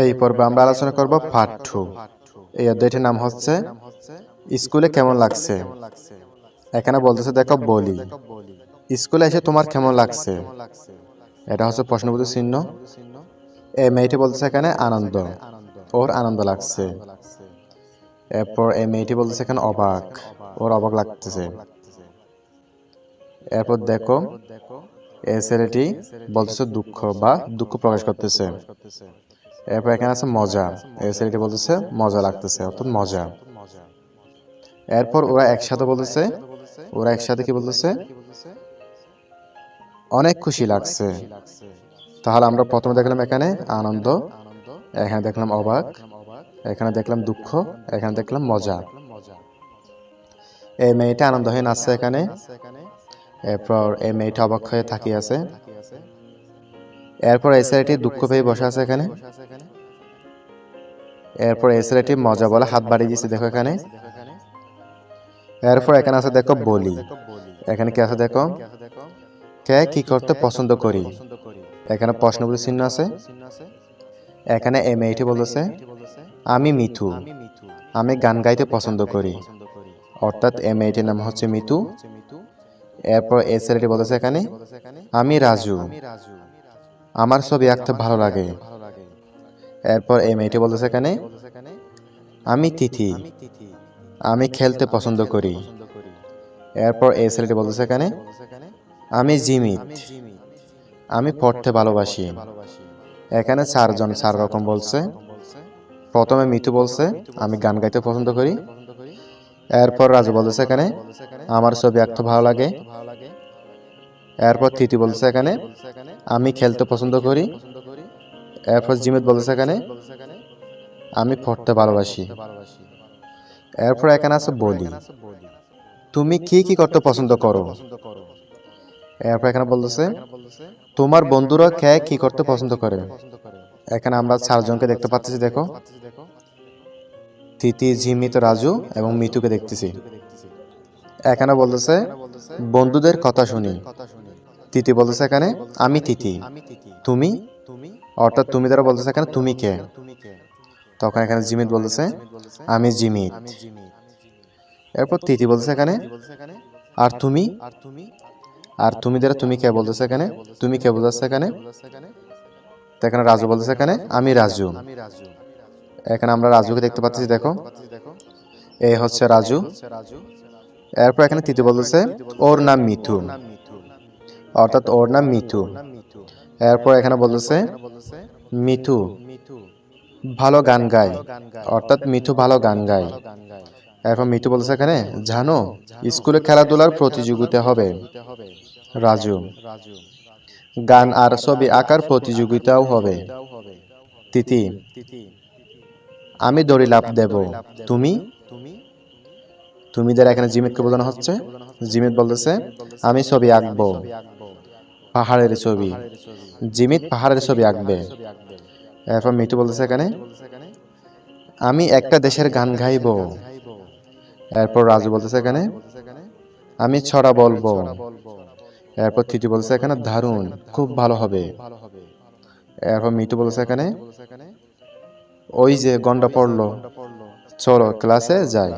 এই পর্বে আমরা আলোচনা করব পার্ট টু এই অধ্যায়টির নাম হচ্ছে, স্কুলে কেমন লাগছে? এখানে বলতেছে, দেখো বলি। স্কুলে এসে তোমার কেমন লাগছে? এটা হচ্ছে প্রশ্নবোধক চিহ্ন। এই মেয়েটি বলতেছে এখানে, আনন্দ। ওর আনন্দ লাগছে। এরপর এই মেয়েটি বলতেছে এখানে, অবাক। ওর অবাক লাগতেছে। এরপর দেখো, এই ছেলেটি বলতেছে, দুঃখ বা দুঃখ প্রকাশ করতেছে। এরপর এখানে আছে মজা। এই ছেলেটি বলতেছে, মজা লাগতেছে, অর্থাৎ মজা। এরপর ওরা একসাথে বলতেছে, ওরা একসাথে কি বলতেছে? অনেক খুশি লাগছে। তাহলে আমরা প্রথমে দেখলাম এখানে আনন্দ, এখানে দেখলাম অবাক, এখানে দেখলাম দুঃখ, এখানে দেখলাম মজা। এই মেয়েটা আনন্দ হয়ে নাচছে এখানে। এরপর এই মেয়েটা অবাক হয়ে তাকিয়ে আছে। এরপর ছেলেটি দুঃখ পেয়ে বসে আছে এখানে। এরপর ছেলেটি মজা বলে হাত বাড়িয়ে দিয়েছে, দেখো এখানে। এরপর এখানে আছে, দেখো বলি। এখানে কি আছে, দেখো? কে কি করতে পছন্দ করি? এখানে প্রশ্নগুলি চিহ্ন আছে। এখানে এই মেয়েটি বলতেছে, আমি মিথু। আমি গান গাইতে পছন্দ করি। অর্থাৎ এই মেয়েটির নাম হচ্ছে মিথু। এরপর এই ছেলেটি বলতেছে এখানে, আমি রাজু। আমার ছবি আঁকতে ভালো লাগে। এরপর এই মেয়েটি বলতেছে এখানে, আমি তিথি। আমি খেলতে পছন্দ করি। এরপর এই ছেলেটি বলতেছে এখানে, আমি জিমিত। আমি পড়তে ভালোবাসি। এখানে চারজন চার রকম বলছে। প্রথমে মিতু বলছে, আমি গান গাইতে পছন্দ করি। এরপর রাজু বলতেছে এখানে, আমার ছবি আঁকতে ভালো লাগে। এরপর তিথি বলছে এখানে, আমি খেলতে পছন্দ করি। এরপর জিমিত বলতেছে এখানে, আমি পড়তে ভালোবাসি। এরপর এখানে আছে বলি, তুমি কি কি করতে পছন্দ করো? এরপর এখানে বলতেছে, তোমার বন্ধুরা কে কি করতে পছন্দ করে? এখানে আমরা চারজনকে দেখতে পাচ্ছি, দেখো। তিতি ঝিমিত রাজু এবং মিতুকে দেখতেছি। এখানে বলতেছে, বন্ধুদের কথা শুনি। তিতি বলতেছে এখানে, আমি তিতি তুমি? অর্থাৎ তুমি দ্বারা বলতেছে এখানে, তুমি কে? তখন এখানে জিমিত বলতেছে, আমি জিমিত। এরপর তিতি বলতেছে এখানে, আর তুমি? আর তুমি দ্বারা তুমি কে? বলতেছে এখানে, তুমি কে? বলতেছে এখানে। এখানে রাজু বলতেছে এখানে, আমি রাজু। এখানে আমরা রাজুকে দেখতে পাচ্ছি, দেখো। এই হচ্ছে রাজু। এরপর এখানে তিতি বলতেছে, ওর নাম মিথু। অর্থাৎ ওর নাম মিথু। এরপর এখানে বলতেছে, মিথু, ভালো গান গায় অর্থাৎ মিথু ভালো গান গায়। এরপর মিথু বলতেছে এখানে, জানো, স্কুলে খেলাধুলার প্রতিযোগিতা হবে। রাজু, গান আর ছবি আঁকার প্রতিযোগিতাও হবে। তিতি আমি দড়ি লাভ দেব। তুমি তুমি দ্বারা এখানে জিমিতকে বোঝানো হচ্ছে, জিমিত বলতেছে, আমি ছবি আঁকবো। পাহাড়ের ছবি। জিমিত পাহাড়ের ছবি আঁকবে। এরপর মিটু বলতেছে এখানে, আমি একটা দেশের গান গাইব। এরপর রাজু বলতেছে এখানে, আমি ছড়া বলব। এরপর তিথি বলছে এখানে, দারুণ, খুব ভালো হবে। এরপর মিটু বলছে এখানে, ওই যে গন্ডা পড়ল, চলো ক্লাসে যাই।